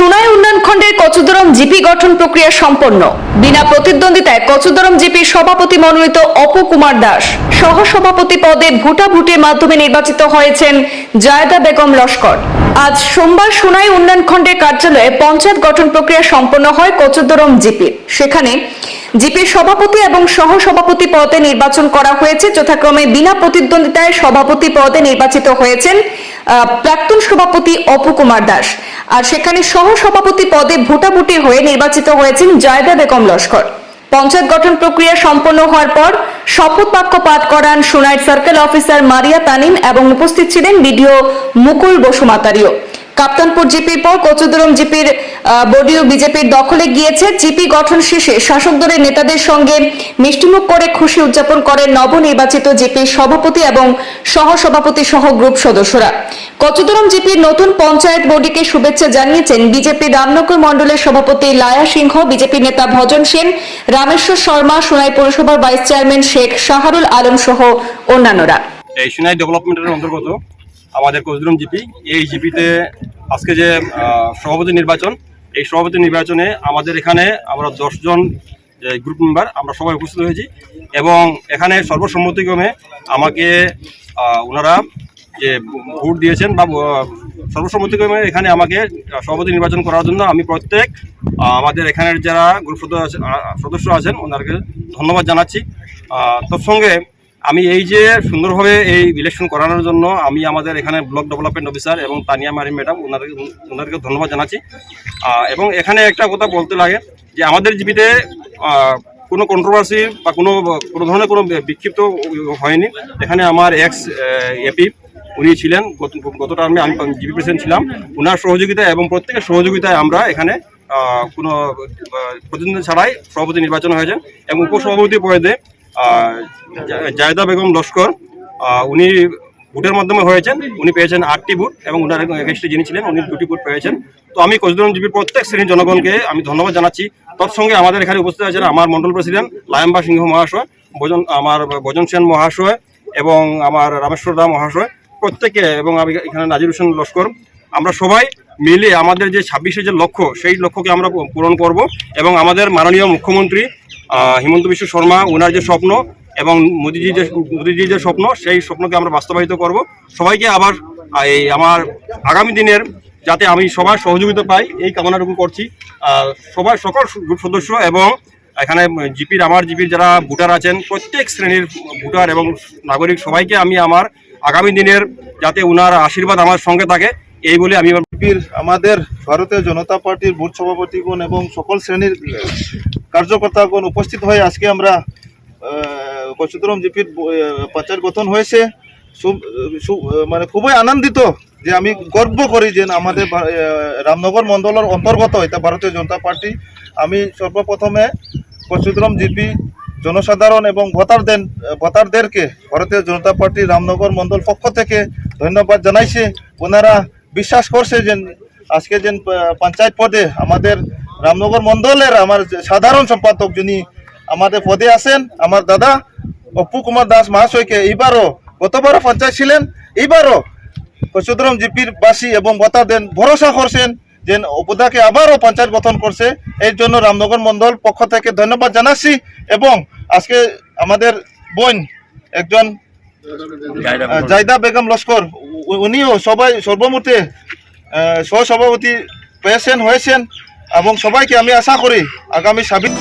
সুনাই উন্নয়ন খণ্ডের কচুদরম জিপি গঠন প্রক্রিয়া সম্পন্ন। বিনা প্রতিদ্বন্দ্বিতায় কচুদরম জিপির সভাপতি মনোনীত অপু কুমার দাস। সহ সভাপতি পদে ভোটাভুটির মাধ্যমে নির্বাচিত হয়েছেন জায়দা বেগম লস্কর। আজ সোমবার সুনাই উন্নয়ন খণ্ডের কার্যালয়ে পঞ্চায়েত গঠন প্রক্রিয়া সম্পন্ন হয় কচুদরম জিপির সেখানে জিপির সভাপতি এবং সহ সভাপতি পদে নির্বাচন করা হয়েছে। যথাক্রমে বিনা প্রতিদ্বন্দ্বিতায় সভাপতি পদে নির্বাচিত হয়েছেন প্রাক্তন সভাপতি অপু কুমার দাস। আর সেখানে সহ সভাপতি পদে ভোটাভুটি হয়ে নির্বাচিত হয়েছেন জায়দা বেগম লস্কর। পঞ্চায়েত গঠন প্রক্রিয়া সম্পন্ন হওয়ার পর শপথ বাক্য পাঠ করান সোনাইট সার্কেল অফিসার মারিয়া তানিম এবং উপস্থিত ছিলেন বিডিও মুকুল বসুমাতারিও কাপ্তানপুর জিপির পর কচুদরম জিপির বডিও বিজেপির দখলে গিয়েছে। জিপি গঠন শেষে শাসক দলের নেতাদের সঙ্গে মিষ্টিমুখ করে খুশি উদযাপন করেন নবনির্বাচিত জিপির সভাপতি এবং সহসভাপতি সহ গ্রুপ সদস্যরা। কচুদরম জিপির নতুন পঞ্চায়েত বডিকে শুভেচ্ছা জানিয়েছেন বিজেপি রামনগর মণ্ডলের সভাপতি লায়া সিংহ, বিজেপি নেতা ভজন সেন, রামেশ্বর শর্মা, সোনাই পৌরসভার ভাইস চেয়ারম্যান শেখ শাহরুল আলম সহ অন্যান্যরা। এই সিনাই ডেভেলপমেন্টের অন্তর্গত আমাদের কোচদ্রুম জিপি, এই জিপিতে আজকে যে সভাপতি নির্বাচন, এই সভাপতি নির্বাচনে আমাদের এখানে আমরা দশজন, যে গ্রুপ মেম্বার আমরা সবাই উপস্থিত হয়েছি এবং এখানে সর্বসম্মতিক্রমে আমাকে ওনারা যে ভোট দিয়েছেন বা সর্বসম্মতিক্রমে এখানে আমাকে সভাপতি নির্বাচন করার জন্য আমি প্রত্যেক আমাদের এখানের যারা গ্রুপ সদস্য আছে- সদস্য আছেন, ওনাদেরকে ধন্যবাদ জানাচ্ছি। তৎসঙ্গে আমি এই যে সুন্দরভাবে এই ইলেকশন করানোর জন্য আমি আমাদের এখানে ব্লক ডেভেলপমেন্ট অফিসার এবং তানিয়া মারি ম্যাডাম ওনাদের ওনাদেরকে ধন্যবাদ জানাচ্ছি। এবং এখানে একটা কথা বলতে লাগে যে আমাদের জীবিতে কোনো কন্ট্রোভার্সি বা কোনো কোনো ধরনের কোনো বিক্ষিপ্ত হয়নি। এখানে আমার এক্স এপি উনি ছিলেন। গত টার্মে আমি জিপি প্রেসিডেন্ট ছিলাম। ওনার সহযোগিতা এবং প্রত্যেকের সহযোগিতায় আমরা এখানে কোনো প্রতিদ্বন্দ্বী ছাড়াই সভাপতি নির্বাচন হয়েছেন এবং উপসভাপতি পদে জায়দা বেগম লস্কর উনি ভোটের মাধ্যমে হয়েছেন। উনি পেয়েছেন আটটি ভোট এবং উনার এগেস্টে যিনি ছিলেন, উনি দুটি ভোট পেয়েছেন। তো আমি কোচদুরম প্রত্যেক শ্রেণির জনগণকে আমি ধন্যবাদ জানাচ্ছি। তৎসঙ্গে আমাদের এখানে উপস্থিত আছেন আমার মন্ডল প্রেসিডেন্ট লায়ম্বা সিংহ মহাশয়, ভজন আমার ভজন সেন মহাশয় এবং আমার রামেশ্বর দা মহাশয়, প্রত্যেকে এবং আমি এখানে নাজির হোসেন লস্কর। আমরা সবাই মিলে আমাদের যে ছাব্বিশে যে লক্ষ্য, সেই লক্ষ্যকে আমরা পূরণ করব এবং আমাদের মাননীয় মুখ্যমন্ত্রী হিমন্ত বিশ্ব শর্মা ওনার যে স্বপ্ন এবং মোদিজির যে মোদিজির যে স্বপ্ন, সেই স্বপ্নকে আমরা বাস্তবায়িত করব। সবাইকে আবার এই আমার আগামী দিনের যাতে আমি সবার সহযোগিতা পাই, এই কামনাটুকু করছি। সবার সকল গ্রুপ সদস্য এবং এখানে জিপির, আমার জিপির যারা ভোটার আছেন, প্রত্যেক শ্রেণির ভোটার এবং নাগরিক, সবাইকে আমি আমার আগামী দিনের যাতে ওনার আশীর্বাদ আমার সঙ্গে থাকে, এই বলে আমি আমাদের ভারতীয় জনতা পার্টির বুথ সভাপতিগণ এবং সকল শ্রেণির কার্যকর্তাগণ উপস্থিত হয়ে আজকে আমরা কচুতরম জিপির পঞ্চায়েত গঠন হয়েছে। মানে খুবই আনন্দিত যে আমি গর্ব করি যে আমাদের রামনগর মণ্ডলের অন্তর্গত এটা ভারতীয় জনতা পার্টি। আমি সর্বপ্রথমে কচুতরম জিপি জনসাধারণ এবং ভোটারদের, ভোটারদেরকে ভারতীয় জনতা পার্টি রামনগর মণ্ডল পক্ষ থেকে ধন্যবাদ জানাইছে। ওনারা বিশ্বাস করছে যে আজকে যে পঞ্চায়েত পদে আমাদের রামনগর মণ্ডলের আমার সাধারণ সম্পাদক যিনি আমাদের পদে আছেন আমার দাদা অপু কুমার দাস মহাশয়কে এইবারও গতবারও পঞ্চায়েত ছিলেন এইবারও কচুদ্রম জিপির বাসী এবং বতা দেন ভরসা করছেন যে অপুদাকে আবারও পঞ্চায়েত গঠন করছে। এর জন্য রামনগর মণ্ডল পক্ষ থেকে ধন্যবাদ জানাচ্ছি এবং আজকে আমাদের বোন একজন জায়দা বেগম লস্কর উনিও সবাই সর্বমুখে আহ, সহসভাপতি পেয়েছেন হয়েছেন। এবং সবাইকে আমি আশা করি আগামী সাবিত